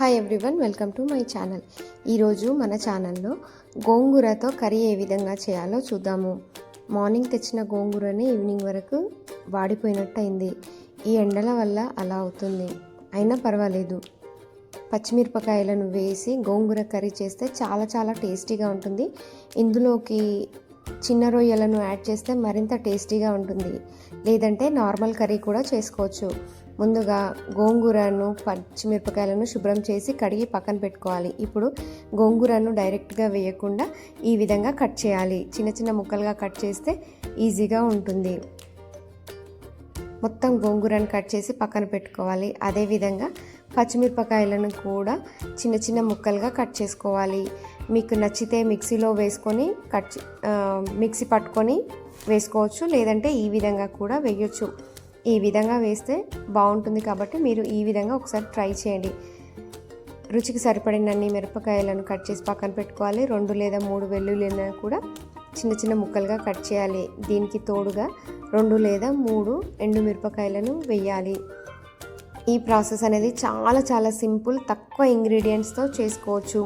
Hi everyone welcome to my channel ఈరోజు మన ఛానల్లో గోంగూరతో కర్రీ ఏ విధంగా చేయాలో చూద్దాము. మార్నింగ్ తెచ్చిన గోంగూరని ఈవినింగ్ వరకు వాడిపోయినట్టు అయింది ఈ ఎండల వల్ల అలా అవుతుంది. అయినా పర్వాలేదు. పచ్చిమిరపకాయలను వేసి గోంగూర కర్రీ చేస్తే చాలా చాలా టేస్టీగా ఉంటుంది. ఇందులోకి చిన్న రొయ్యలను యాడ్ చేస్తే మరింత టేస్టీగా ఉంటుంది. లేదంటే నార్మల్ కర్రీ కూడా చేసుకోవచ్చు. ముందుగా గోంగూరను పచ్చిమిరపకాయలను శుభ్రం చేసి కడిగి పక్కన పెట్టుకోవాలి. ఇప్పుడు గోంగూరను డైరెక్ట్గా వేయకుండా ఈ విధంగా కట్ చేయాలి. చిన్న చిన్న ముక్కలుగా కట్ చేస్తే ఈజీగా ఉంటుంది. మొత్తం గోంగూరను కట్ చేసి పక్కన పెట్టుకోవాలి. అదేవిధంగా పచ్చిమిరపకాయలను కూడా చిన్న చిన్న ముక్కలుగా కట్ చేసుకోవాలి. మీకు నచ్చితే మిక్సీలో వేసుకొని కట్ మిక్సీ పట్టుకొని వేసుకోవచ్చు. లేదంటే ఈ విధంగా కూడా వేయొచ్చు. ఈ విధంగా వేస్తే బాగుంటుంది కాబట్టి మీరు ఈ విధంగా ఒకసారి ట్రై చేయండి. రుచికి సరిపడినన్ని మిరపకాయలను కట్ చేసి పక్కన పెట్టుకోవాలి. రెండు లేదా మూడు వెల్లుల్లిన కూడా చిన్న చిన్న ముక్కలుగా కట్ చేయాలి. దీనికి తోడుగా రెండు లేదా మూడు ఎండు మిరపకాయలను వేయాలి. ఈ ప్రాసెస్ అనేది చాలా చాలా సింపుల్ తక్కువ ఇంగ్రీడియంట్స్తో చేసుకోవచ్చు.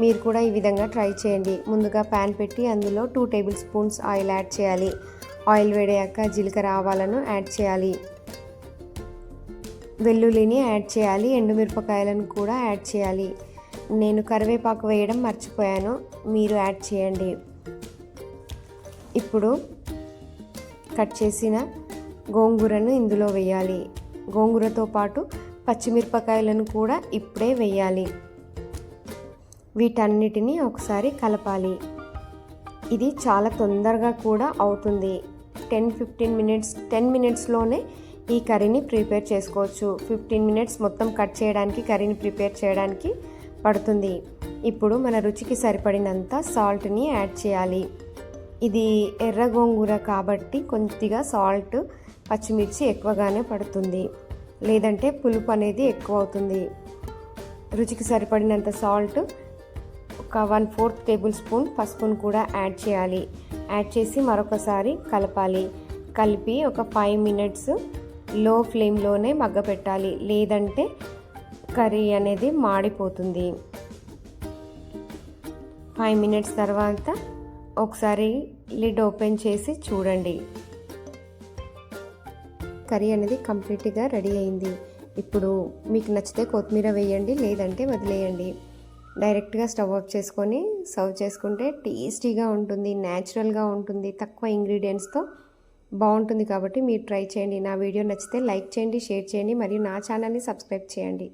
మీరు కూడా ఈ విధంగా ట్రై చేయండి. ముందుగా ప్యాన్ పెట్టి అందులో two tablespoons oil add చేయాలి. ఆయిల్ వేడాక జీలకర్ర ఆవాలను యాడ్ చేయాలి. వెల్లుల్లిని యాడ్ చేయాలి. ఎండుమిరపకాయలను కూడా యాడ్ చేయాలి. నేను కరివేపాకు వేయడం మర్చిపోయాను. మీరు యాడ్ చేయండి. ఇప్పుడు కట్ చేసిన గోంగూరను ఇందులో వేయాలి. గోంగూరతో పాటు పచ్చిమిరపకాయలను కూడా ఇప్పుడే వేయాలి. వీటన్నిటిని ఒకసారి కలపాలి. ఇది చాలా తొందరగా కూడా అవుతుంది. టెన్ ఫిఫ్టీన్ మినిట్స్ టెన్ మినిట్స్లోనే ఈ కర్రీని ప్రిపేర్ చేసుకోవచ్చు. ఫిఫ్టీన్ మినిట్స్ మొత్తం కట్ చేయడానికి కర్రీని ప్రిపేర్ చేయడానికి పడుతుంది. ఇప్పుడు మన రుచికి సరిపడినంత సాల్ట్ని యాడ్ చేయాలి. ఇది ఎర్ర గోంగూర కాబట్టి కొద్దిగా సాల్ట్ పచ్చిమిర్చి ఎక్కువగానే పడుతుంది. లేదంటే పులుపు అనేది ఎక్కువ అవుతుంది. రుచికి సరిపడినంత సాల్ట్ ఒక వన్ ఫోర్త్ టేబుల్ స్పూన్ పసుపును కూడా యాడ్ చేయాలి. యాడ్ చేసి మరొకసారి కలపాలి. కలిపి ఒక ఫైవ్ మినిట్స్లో ఫ్లేమ్లోనే మగ్గపెట్టాలి లేదంటే కర్రీ అనేది మాడిపోతుంది. ఫైవ్ మినిట్స్ తర్వాత ఒకసారి లిడ్ ఓపెన్ చేసి చూడండి. కర్రీ అనేది కంప్లీట్గా రెడీ అయింది. ఇప్పుడు మీకు నచ్చితే కొత్తిమీర వేయండి లేదంటే వదిలేయండి. డైరెక్ట్గా స్టవ్ ఆఫ్ చేసుకొని సర్వ్ చేసుకుంటే టేస్టీగా ఉంటుంది న్యాచురల్గా ఉంటుంది తక్కువ ఇంగ్రీడియంట్స్తో బాగుంటుంది కాబట్టి మీరు ట్రై చేయండి. నా వీడియో నచ్చితే లైక్ చేయండి షేర్ చేయండి మరియు నా ఛానల్ని సబ్స్క్రైబ్ చేయండి.